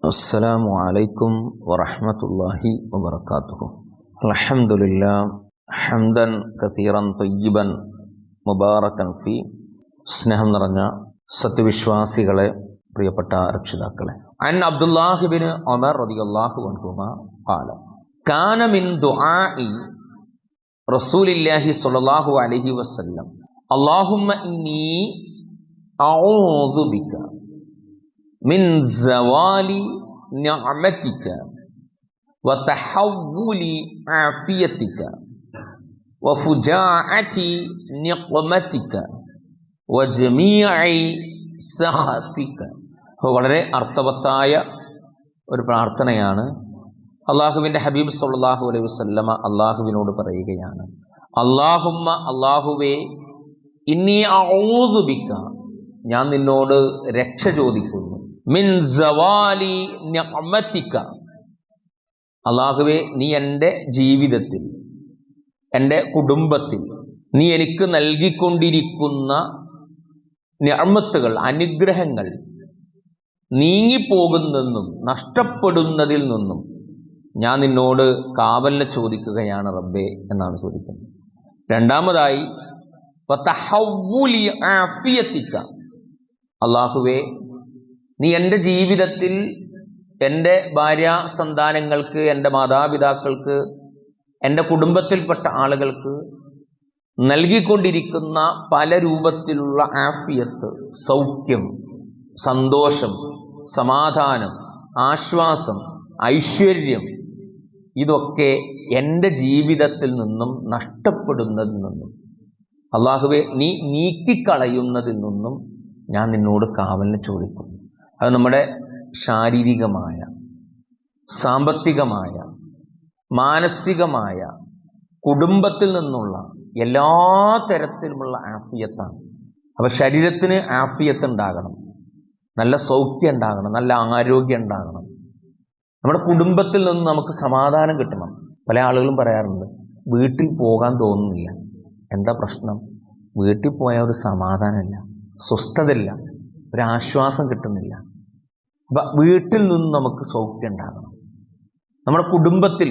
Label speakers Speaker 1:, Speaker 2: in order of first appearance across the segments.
Speaker 1: السلام عليكم ورحمة الله وبركاته الحمد لله حمدا كثيرا طيبا മുബാറക്കൻ ഫി സ്നേഹം നിറഞ്ഞ സത്യവിശ്വാസികളെ പ്രിയപ്പെട്ട രക്ഷിതാക്കളെ അൻ അബ്ദുല്ലാഹിബിന് ഒമർ റളിയല്ലാഹു അൻഹുമ ഖാല കാന മിൻ ദുആഇ റസൂലില്ലാഹി സ്വല്ലല്ലാഹു അലൈഹി വസല്ലം അല്ലാഹുമ്മ ഇന്നി അഊദു ബിക മിൻ സവാലി നിഅമതിക വതഹവ്വുലി ആഫിയതിക വഫുജാഅതി നിഖ്മതിക വജമീഇ സഖതിക വളരെ അർത്ഥവത്തായ ഒരു പ്രാർത്ഥനയാണ്. അള്ളാഹുവിന്റെ ഹബീബ് സല്ലാഹു അലൈഹി വസല്ലമ അള്ളാഹുവിനോട് പറയുകയാണ്. അള്ളാഹുമ്മ അള്ളാഹുവേ ഇന്നി ഔദുബിക്ക ഞാൻ നിന്നോട് രക്ഷ ചോദിക്കുന്നു മിൻ സവാലി നിഅമതിക അള്ളാഹുവെ നീ എന്റെ ജീവിതത്തിൽ എന്റെ കുടുംബത്തിൽ നീ എനിക്ക് നൽകിക്കൊണ്ടിരിക്കുന്ന ഞമ്മത്തുകൾ അനുഗ്രഹങ്ങൾ നീങ്ങിപ്പോകുന്നെന്നും നഷ്ടപ്പെടുന്നതിൽ നിന്നും ഞാൻ നിന്നോട് കാവലിനെ ചോദിക്കുകയാണ് റബ്ബെ എന്നാണ് ചോദിക്കുന്നത്. രണ്ടാമതായി അള്ളാഹുവേ നീ എന്റെ ജീവിതത്തിൽ എന്റെ ഭാര്യ സന്താനങ്ങൾക്ക് എന്റെ മാതാപിതാക്കൾക്ക് എന്റെ കുടുംബത്തിൽപ്പെട്ട ആളുകൾക്ക് നൽകിക്കൊണ്ടിരിക്കുന്ന പല രൂപത്തിലുള്ള ആഫിയത്ത് സൗഖ്യം സന്തോഷം സമാധാനം ആശ്വാസം ഐശ്വര്യം ഇതൊക്കെ എന്റെ ജീവിതത്തിൽ നിന്നും നഷ്ടപ്പെടുന്നതിൽ നിന്നും. അള്ളാഹുവെ നീ നീക്കിക്കളയുന്നതിൽ നിന്നും ഞാൻ നിന്നോട് കാവലിന് ചോദിക്കുന്നു അത് നമ്മുടെ ശാരീരികമായ സാമ്പത്തികമായ മാനസികമായ കുടുംബത്തിൽ നിന്നുള്ള എല്ലാ തരത്തിലുമുള്ള ആഫിയത്താണ്. അപ്പോൾ ശരീരത്തിന് ആഫിയത്ത് ഉണ്ടാകണം. നല്ല സൗഖ്യം ഉണ്ടാകണം. നല്ല ആരോഗ്യം ഉണ്ടാകണം. നമ്മുടെ കുടുംബത്തിൽ നിന്ന് നമുക്ക് സമാധാനം കിട്ടണം. പല ആളുകളും പറയാറുണ്ട് വീട്ടിൽ പോകാൻ തോന്നുന്നില്ല. എന്താ പ്രശ്നം? വീട്ടിൽ പോയാൽ ഒരു സമാധാനമില്ല സ്വസ്ഥതയില്ല ഒരു ആശ്വാസം കിട്ടുന്നില്ല. വീട്ടിൽ നിന്ന് നമുക്ക് സൗഖ്യം ഉണ്ടാകണം. നമ്മുടെ കുടുംബത്തിൽ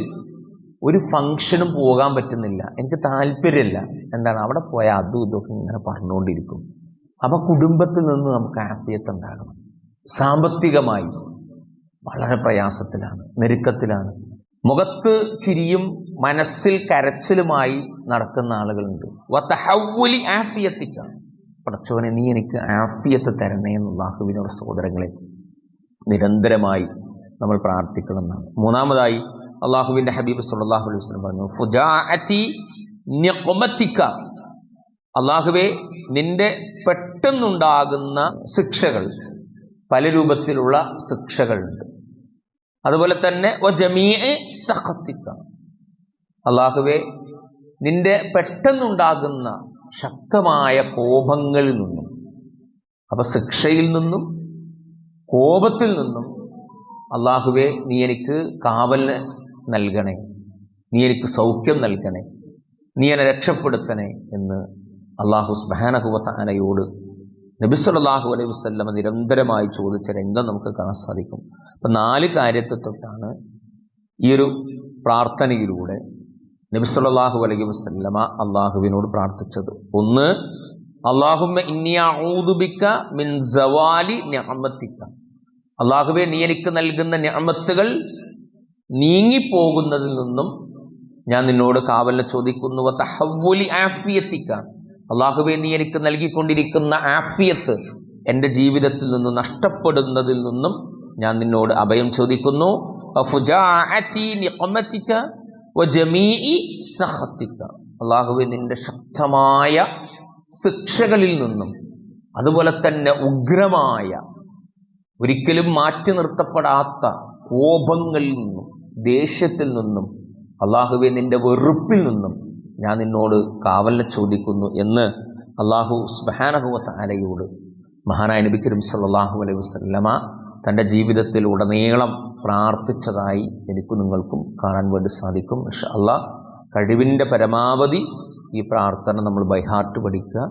Speaker 1: ഒരു ഫങ്ഷനും പോകാൻ പറ്റുന്നില്ല. എനിക്ക് താല്പര്യമില്ല. എന്താണ്? അവിടെ പോയാൽ അതും ഇതൊക്കെ ഇങ്ങനെ പറഞ്ഞുകൊണ്ടിരിക്കും. അപ്പോൾ കുടുംബത്തിൽ നിന്ന് നമുക്ക് ആഫിയത്ത് ഉണ്ടാകണം. സാമ്പത്തികമായി വളരെ പ്രയാസത്തിലാണ് നെരുക്കത്തിലാണ് മുഖത്ത് ചിരിയും മനസ്സിൽ കരച്ചിലുമായി നടക്കുന്ന ആളുകളുണ്ട്. വത്തഹൗലി ആഫിയത്തിക്കാണ് പടച്ചോനെ നീ എനിക്ക് ആഫിയത്ത് തരണേ എന്നുള്ള അഹുവിനോട് സഹോദരങ്ങളെ നിരന്തരമായി നമ്മൾ പ്രാർത്ഥിക്കണമെന്നാണ് മൂന്നാമതായി അള്ളാഹുവിന്റെ ഹബീബ് സല്ലാഹു അലൈഹി വസ്ലം പറഞ്ഞു ഫുജാഅത്തി നിഖ്മതിക. അള്ളാഹുവെ നിന്റെ പെട്ടെന്നുണ്ടാകുന്ന ശിക്ഷകൾ പല രൂപത്തിലുള്ള ശിക്ഷകളുണ്ട്. അതുപോലെ തന്നെ സഹത്തിക്ക അള്ളാഹുവെ നിന്റെ പെട്ടെന്നുണ്ടാകുന്ന ശക്തമായ കോപങ്ങളിൽ നിന്നും അപ്പൊ ശിക്ഷയിൽ നിന്നും കോപത്തിൽ നിന്നും അള്ളാഹുവെ നീ എനിക്ക് കാവലിന് നൽകണേ. നീ എനിക്ക് സൗഖ്യം നൽകണേ. നീ എന്നെ രക്ഷപ്പെടുത്തണേ എന്ന് അള്ളാഹു സ്മഹാനഹുവത്താനയോട് നബിസ്വല്ലാഹു അലൈഹി വസ്ലമ നിരന്തരമായി ചോദിച്ച രംഗം നമുക്ക് കാണാൻ സാധിക്കും. അപ്പം നാല് കാര്യത്തെ തൊട്ടാണ് ഈ ഒരു പ്രാർത്ഥനയിലൂടെ നബിസ്വല്ലാഹു അലൈഹി വസ്ലമ അള്ളാഹുവിനോട് പ്രാർത്ഥിച്ചത്. ഒന്ന് അള്ളാഹുമ്മ ഇന്ത്യ മിൻ സവാലി ഞമ്മത്തിക്ക അള്ളാഹുവെ നീ എനിക്ക് നൽകുന്ന ഞാമത്തുകൾ നീങ്ങിപ്പോകുന്നതിൽ നിന്നും ഞാൻ നിന്നോട് കാവലിനെ ചോദിക്കുന്നു. തഹവ്വുലി ആഫിയത്തിക്ക. അള്ളാഹുബെ നീ എനിക്ക് നൽകിക്കൊണ്ടിരിക്കുന്ന ആഫിയത്ത് എന്റെ ജീവിതത്തിൽ നിന്ന് നഷ്ടപ്പെടുന്നതിൽ നിന്നും ഞാൻ നിന്നോട് അഭയം ചോദിക്കുന്നു. അള്ളാഹുബെ നിന്റെ ശക്തമായ ശിക്ഷകളിൽ നിന്നും അതുപോലെ തന്നെ ഉഗ്രമായ ഒരിക്കലും മാറ്റി നിർത്തപ്പെടാത്ത കോപങ്ങളിൽ നിന്നും ദേഷ്യത്തിൽ നിന്നും അള്ളാഹുവെ നിന്റെ വെറുപ്പിൽ നിന്നും ഞാൻ നിന്നോട് കാവലിനെ ചോദിക്കുന്നു എന്ന് അള്ളാഹു സ്മഹാനഹുവത്ത് ആലയോട് മഹാനായ നബി കരീം സല്ലാഹു അലൈഹി വസ്ലമ തന്റെ ജീവിതത്തിൽ ഉടനീളം പ്രാർത്ഥിച്ചതായി എനിക്കും നിങ്ങൾക്കും കാണാൻ വേണ്ടി സാധിക്കും. പക്ഷെ അള്ളാഹ് കഴിവിന്റെ പരമാവധി ഈ പ്രാർത്ഥന നമ്മൾ ബൈഹാർട്ട് പഠിക്കുക.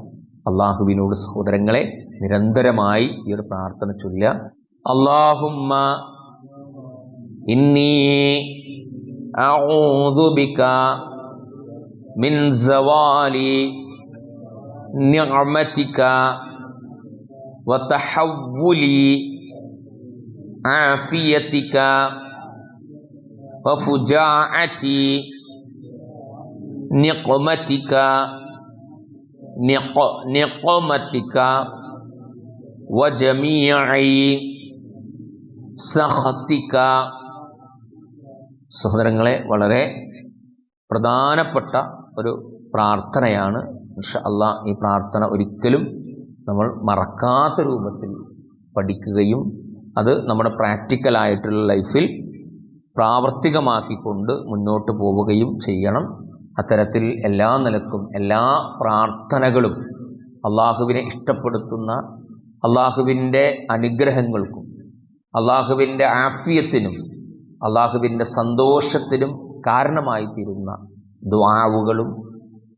Speaker 1: അള്ളാഹുവിനോട് സഹോദരങ്ങളെ നിരന്തരമായി ഈ ഒരു പ്രാർത്ഥന ചൊല്ലുക. اللهم إني أعوذ بك من زوال نعمتك وتحول عافيتك وفجاعة نقمتك نق نقمتك وجميع സഹത്തിക സഹോദരങ്ങളെ വളരെ പ്രധാനപ്പെട്ട ഒരു പ്രാർത്ഥനയാണ്. അല്ല ഈ പ്രാർത്ഥന ഒരിക്കലും നമ്മൾ മറക്കാത്ത രൂപത്തിൽ പഠിക്കുകയും അത് നമ്മുടെ പ്രാക്ടിക്കലായിട്ടുള്ള ലൈഫിൽ പ്രാവർത്തികമാക്കിക്കൊണ്ട് മുന്നോട്ട് പോവുകയും ചെയ്യണം. അത്തരത്തിൽ എല്ലാ നിലക്കും എല്ലാ പ്രാർത്ഥനകളും അള്ളാഹുവിനെ ഇഷ്ടപ്പെടുത്തുന്ന അള്ളാഹുവിന്റെ അനുഗ്രഹങ്ങൾക്കും അള്ളാഹുവിന്റെ ആഫിയത്തിനും അള്ളാഹുവിന്റെ സന്തോഷത്തിനും കാരണമായി തീരുന്ന ദ്വാവുകളും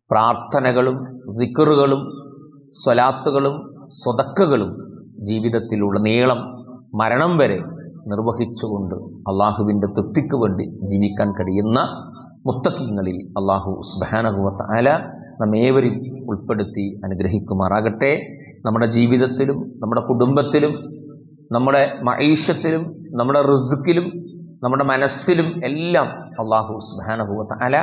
Speaker 1: പ്രാർത്ഥനകളും റിക്കറുകളും സ്വലാത്തുകളും സ്വതക്കകളും ജീവിതത്തിലുള്ള നീളം മരണം വരെ നിർവഹിച്ചുകൊണ്ട് അള്ളാഹുവിന്റെ തൃപ്തിക്ക് വേണ്ടി ജീവിക്കാൻ കഴിയുന്ന മുത്തക്കിങ്ങളിൽ അള്ളാഹു സുബാനഹുവത്ത് ആല നമ്മേവരും ഉൾപ്പെടുത്തി അനുഗ്രഹിക്കുമാറാകട്ടെ. നമ്മുടെ ജീവിതത്തിലും നമ്മുടെ കുടുംബത്തിലും നമ്മുടെ മൈഷത്തിലും നമ്മുടെ റിസുക്കിലും നമ്മുടെ മനസ്സിലും എല്ലാം അള്ളാഹു സുബാനഹുവത്ത് അല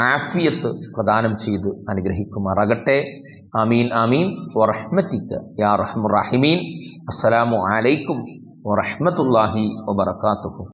Speaker 1: ആഫിയത്ത് പ്രദാനം ചെയ്ത് അനുഗ്രഹിക്കുമാറാകട്ടെ. ആമീൻ ആമീൻ. വറഹ്മത്തിക്ക് യാ റഹ്മുറാഹിമീൻ അസ്സലാമു അലൈക്കും വറഹ്മത്തുള്ളാഹി വബർക്കാത്തുഹു